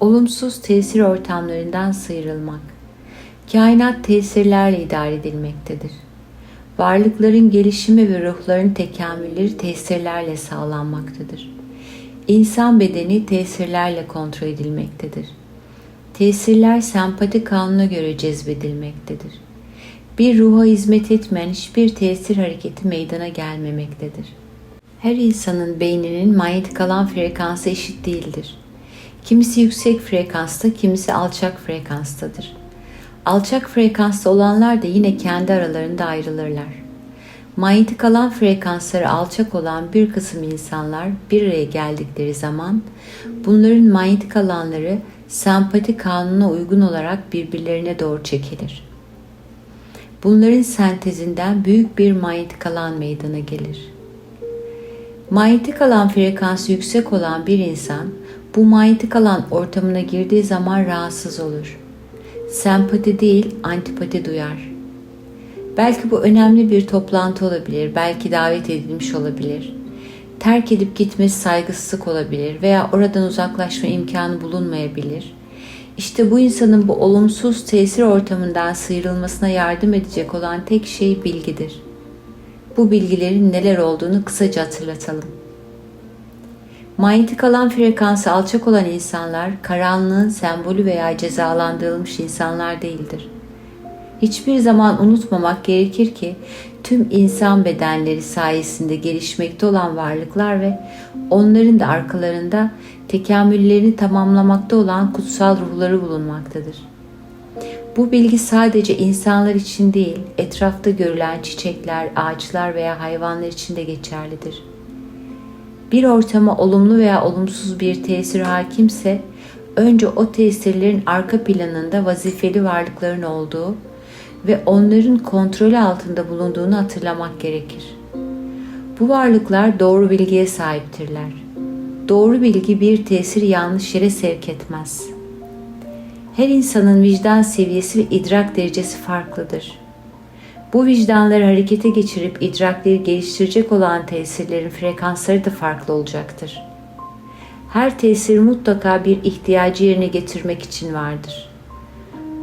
Olumsuz tesir ortamlarından sıyrılmak. Kainat tesirlerle idare edilmektedir. Varlıkların gelişimi ve ruhların tekamülleri tesirlerle sağlanmaktadır. İnsan bedeni tesirlerle kontrol edilmektedir. Tesirler sempati kanuna göre cezbedilmektedir. Bir ruha hizmet etmeyen hiçbir tesir hareketi meydana gelmemektedir. Her insanın beyninin manyetik alan frekansı eşit değildir. Kimisi yüksek frekansta, kimisi alçak frekanstadır. Alçak frekansta olanlar da yine kendi aralarında ayrılırlar. Manyetik alan frekansları alçak olan bir kısım insanlar bir araya geldikleri zaman bunların manyetik alanları sempati kanununa uygun olarak birbirlerine doğru çekilir. Bunların sentezinden büyük bir manyetik alan meydana gelir. Manyetik alan frekansı yüksek olan bir insan bu manyetik alan ortamına girdiği zaman rahatsız olur. Sempati değil, antipati duyar. Belki bu önemli bir toplantı olabilir, belki davet edilmiş olabilir. Terk edip gitmesi saygısızlık olabilir veya oradan uzaklaşma imkanı bulunmayabilir. İşte bu insanın bu olumsuz tesir ortamından sıyrılmasına yardım edecek olan tek şey bilgidir. Bu bilgilerin neler olduğunu kısaca hatırlatalım. Manyetik alan frekansı alçak olan insanlar karanlığın sembolü veya cezalandırılmış insanlar değildir. Hiçbir zaman unutmamak gerekir ki tüm insan bedenleri sayesinde gelişmekte olan varlıklar ve onların da arkalarında tekamüllerini tamamlamakta olan kutsal ruhları bulunmaktadır. Bu bilgi sadece insanlar için değil, etrafta görülen çiçekler, ağaçlar veya hayvanlar için de geçerlidir. Bir ortama olumlu veya olumsuz bir tesir hakimse, önce o tesirlerin arka planında vazifeli varlıkların olduğu ve onların kontrolü altında bulunduğunu hatırlamak gerekir. Bu varlıklar doğru bilgiye sahiptirler. Doğru bilgi bir tesir yanlış yere sevk etmez. Her insanın vicdan seviyesi ve idrak derecesi farklıdır. Bu vicdanları harekete geçirip idrakleri geliştirecek olan tesirlerin frekansları da farklı olacaktır. Her tesir mutlaka bir ihtiyacı yerine getirmek için vardır.''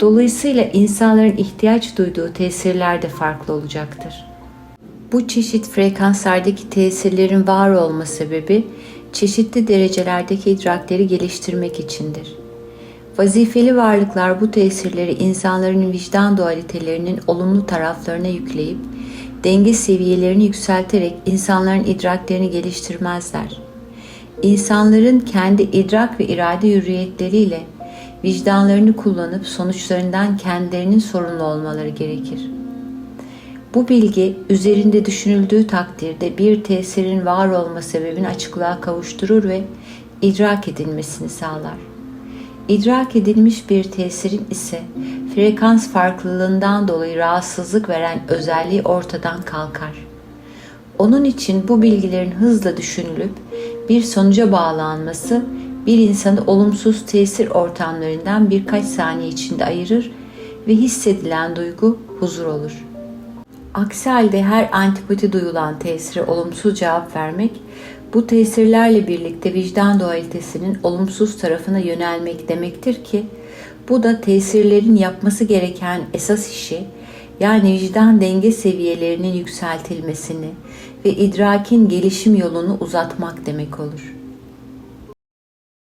Dolayısıyla insanların ihtiyaç duyduğu tesirler de farklı olacaktır. Bu çeşit frekanslardaki tesirlerin var olma sebebi çeşitli derecelerdeki idrakleri geliştirmek içindir. Vazifeli varlıklar bu tesirleri insanların vicdan dualitelerinin olumlu taraflarına yükleyip denge seviyelerini yükselterek insanların idraklerini geliştirmezler. İnsanların kendi idrak ve irade hürriyetleriyle vicdanlarını kullanıp sonuçlarından kendilerinin sorumlu olmaları gerekir. Bu bilgi üzerinde düşünüldüğü takdirde bir tesirin var olma sebebini açıklığa kavuşturur ve idrak edilmesini sağlar. İdrak edilmiş bir tesirin ise frekans farklılığından dolayı rahatsızlık veren özelliği ortadan kalkar. Onun için bu bilgilerin hızla düşünülüp bir sonuca bağlanması bir insanı olumsuz tesir ortamlarından birkaç saniye içinde ayırır ve hissedilen duygu huzur olur. Aksi halde her antipati duyulan tesire olumsuz cevap vermek, bu tesirlerle birlikte vicdan dualitesinin olumsuz tarafına yönelmek demektir ki, bu da tesirlerin yapması gereken esas işi, yani vicdan denge seviyelerinin yükseltilmesini ve idrakin gelişim yolunu uzatmak demek olur.''